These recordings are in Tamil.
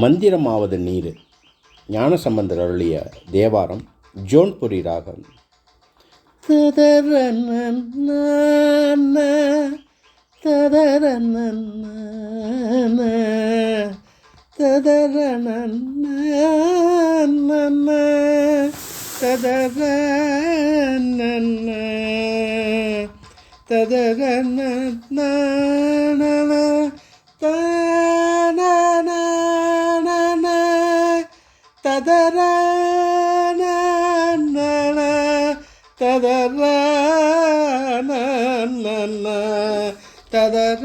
மந்திரமாவது நீர். ஞானசம்பந்தர் அருளிய தேவாரம் ஜோன்புரி ராகம் ததர ததர ததர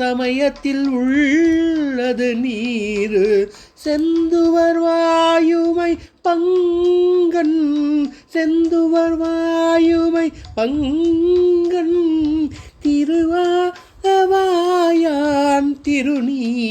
சமயத்தில் உள்ளது நீரு. செந்துவர் வாயுமை பங்கன். செந்துவர் வாயுமை பங்கன். திருவாயான் திருநீரே.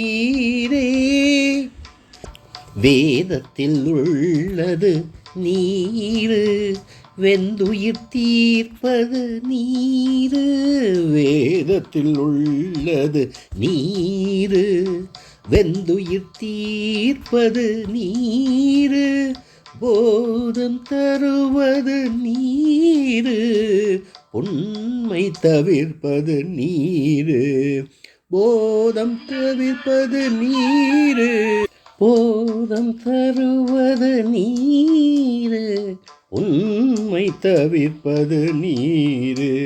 வேதத்தில் உள்ளது நீரு. வெந்துயிர் தீர்ப்பது நீரு. வேதத்தில் உள்ளது நீரு. வெந்துயிர் தீர்ப்பது நீரு. போதம் தருவது நீரு. உண்மை தவிர்ப்பது நீரு. போதம் தவிர்ப்பது நீரு. போதம் தருவது நீரு. உண்மை தவிர்ப்பது நீரு.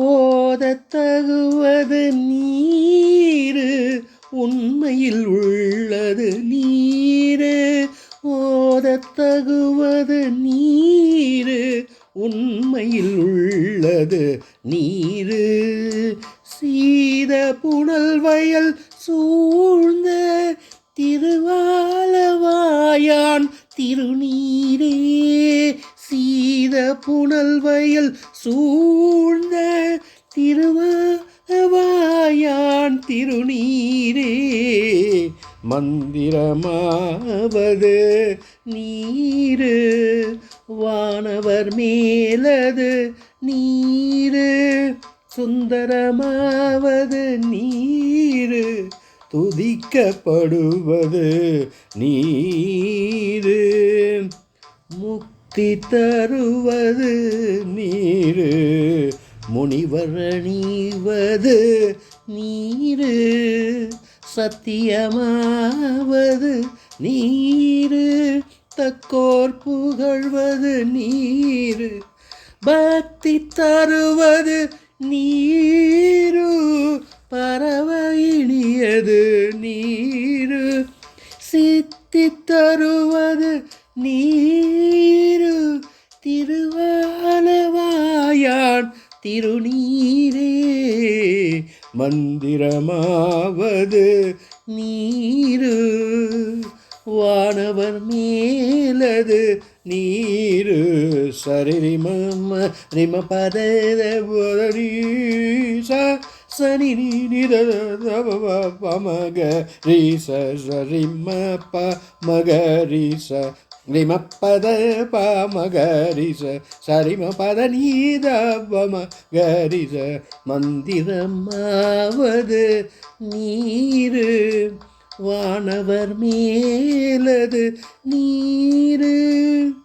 ஓதத்தகுவது நீரு. உண்மையில் உள்ளது நீரு. ஓதத்தகுவது நீரு. உண்மையில் உள்ளது நீரு. சீத புனல் வயல் சூழ்ந்த திருவாலவாயான் திருநீரே. சீத புனல் வயல் சூழ்ந்த திருவாயான் திருநீரே மந்திரமாவது நீரு வானவர் மேலது நீரு சுந்தரமாவது நீரு துதிக்கப்படுவது நீரு. முக் முக்தி தருவது நீரு. முனிவர் அணிவது நீரு. சத்தியமாவது நீரு. தக்கோர் புகழ்வது நீரு. பக்தி தருவது நீரு. பறவையினியது இனியது திருநீரே மந்திரமாவது நீரு. வானவர் மேலது நீரு. சரிமம் ரிம ரிம பத ச சனி நீர பமக ரீச சரிம ப மக ரீச ரிம பத ப சரிம பத நீத பமகரிச மந்திரமாவது நீரு வானவர் மேலது நீரு.